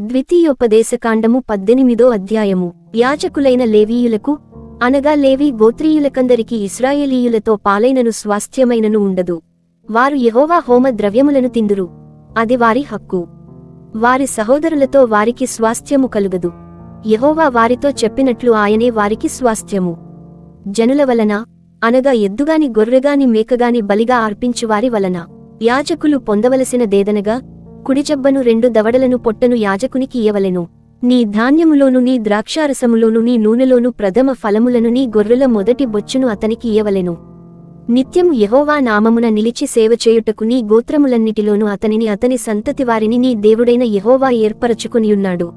ద్వితీయోపదేశకాండము పద్దెనిమిదో అధ్యాయము. యాజకులైన లేవీయులకు అనగా లేవీ గోత్రీయులకందరికి ఇస్రాయేలీయులతో పాలైనను స్వాస్థ్యమైనను ఉండదు. వారు యహోవా హోమ ద్రవ్యములను తిందురు. అది వారి హక్కు. వారి సహోదరులతో వారికి స్వాస్థ్యము కలుగదు. యహోవా వారితో చెప్పినట్లు ఆయనే వారికి స్వాస్థ్యము. జనుల వలన అనగా ఎద్దుగాని గొర్రెగాని మేకగాని బలిగా అర్పించువారి వలన. యాజకులు పొందవలసినదేదనగా కుడిచబ్బను రెండు దవడలను పొట్టను యాజకునికి ఇయ్యవలెను. నీ ధాన్యములోను నీ ద్రాక్షారసములోను నీ నూనెలోను ప్రథమ ఫలములను నీ గొర్రెల మొదటి బొచ్చును అతనికి ఇయ్యవలెను. నిత్యం యెహోవా నామమున నిలిచి సేవ చేయుటకు నీ గోత్రములన్నిటిలోను అతనిని అతని సంతతి వారిని నీ దేవుడైన యహోవా ఏర్పరచుకునియున్నాడు.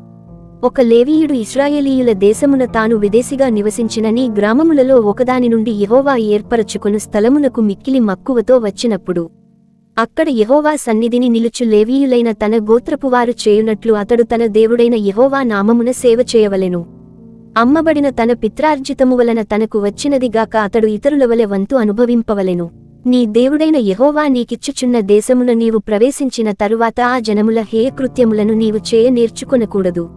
ఒక లేవీయుడు ఇస్రాయేలీయుల దేశమున తాను విదేశిగా నివసించిన నీ గ్రామములలో ఒకదాని నుండి యహోవా ఏర్పరచుకును స్థలమునకు మిక్కిలి మక్కువతో వచ్చినప్పుడు అక్కడ యహోవా సన్నిధిని నిలుచు లేవీయులైన తన గోత్రపువారు చేయునట్లు అతడు తన దేవుడైన యహోవా నామమున సేవ చేయవలెను. అమ్మబడిన తన పిత్రార్జితము వలన తనకు వచ్చినదిగాక అతడు ఇతరుల వలె వంతు అనుభవింపవలెను. నీ దేవుడైన యహోవా నీకిచ్చుచున్న దేశమున నీవు ప్రవేశించిన తరువాత ఆ జనముల హేయకృత్యములను నీవు చేయ నేర్చుకొనకూడదు.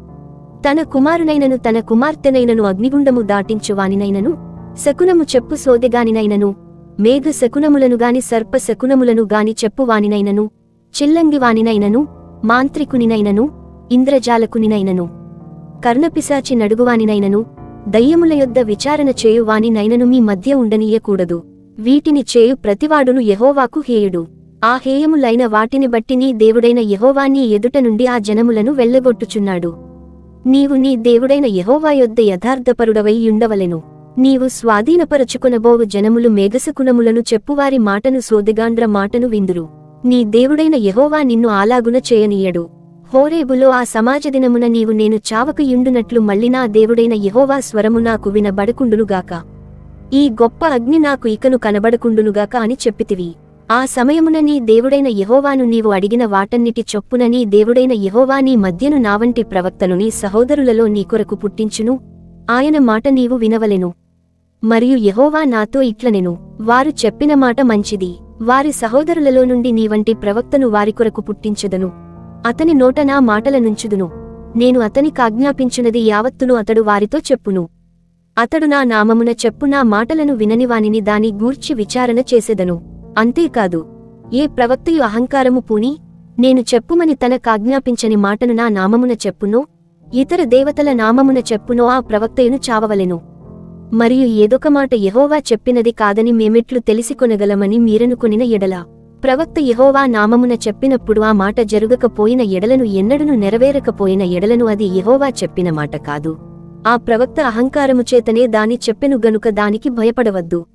తన కుమారునైనను తన కుమార్తెనైనను అగ్నిగుండము దాటించువానినైనను శకునము చెప్పు సోదెగానినైనను మేఘ శకునములను గాని సర్ప శకునములను గాని చెప్పువానినైనను చిల్లంగివానినైనను మాంత్రికునినైనను ఇంద్రజాలకునినైనను కర్ణపిశాచి నడుగువానినైనను దయ్యముల యొద్ద విచారణ చేయువానినైనను మీ మధ్య ఉండనీయకూడదు. వీటిని చేయు ప్రతివాడును యహోవాకు హేయుడు. ఆ హేయములైన వాటిని బట్టి నీ దేవుడైన యహోవాని ఎదుట నుండి ఆ జనములను వెళ్ళగొట్టుచున్నాడు. నీవు నీ దేవుడైన యెహోవా యొద్ద యథార్థపరుడవై ఉండవలెను. నీవు స్వాధీనపరచుకునబోవు జనములు మేఘసుకుణములను చెప్పువారి మాటను సోదిగాండ్ర మాటను విందురు. నీ దేవుడైన యహోవా నిన్ను ఆలాగున చేయనీయడు. హోరేబులో ఆ సమాజ దినమున నీవు నేను చావకు యుండునట్లు మళ్ళీ నా దేవుడైన యెహోవా స్వరము నాకు వినబడకుండునుగాక. ఈ గొప్ప అగ్ని నాకు ఇకను కనబడకుండునుగాక అని చెప్పితివి. ఆ సమయమున నీ దేవుడైన యహోవాను నీవు అడిగిన వాటన్నిటి చొప్పున నీ దేవుడైన యెహోవా నీ మధ్యను నావంటి ప్రవక్తను నీ సహోదరులలో నీ కొరకు పుట్టించును. ఆయన మాట నీవు వినవలెను. మరియు యహోవా నాతో ఇట్లనెను వారు చెప్పిన మాట మంచిది. వారి సహోదరులలో నుండి నీ వంటి ప్రవక్తను వారి కొరకు పుట్టించెదను. అతని నోట నా మాటల నుంచుదును. నేను అతనికాజ్ఞాపించునది యావత్తును అతడు వారితో చెప్పును. అతడు నా నామమున చెప్పు నా మాటలను విననివానిని దాని గూర్చి విచారణ చేసేదను. అంతేకాదు ఏ ప్రవక్తయు అహంకారము పూని నేను చెప్పుమని తనకాజ్ఞాపించని మాటను నా నామమున చెప్పునో ఇతర దేవతల నామమున చెప్పునో ఆ ప్రవక్తయును చావవలెను. మరియు ఏదొక మాట యహోవా చెప్పినది కాదని మేమెట్లు తెలిసికొనగలమని మీరనుకొనిన ఎడల. ప్రవక్త యహోవా నామమున చెప్పినప్పుడు ఆ మాట జరుగకపోయిన ఎడలను ఎన్నడను నెరవేరకపోయిన ఎడలను అది యహోవా చెప్పిన మాట కాదు. ఆ ప్రవక్త అహంకారము చేతనే దాని చెప్పెను గనుక దానికి భయపడవద్దు.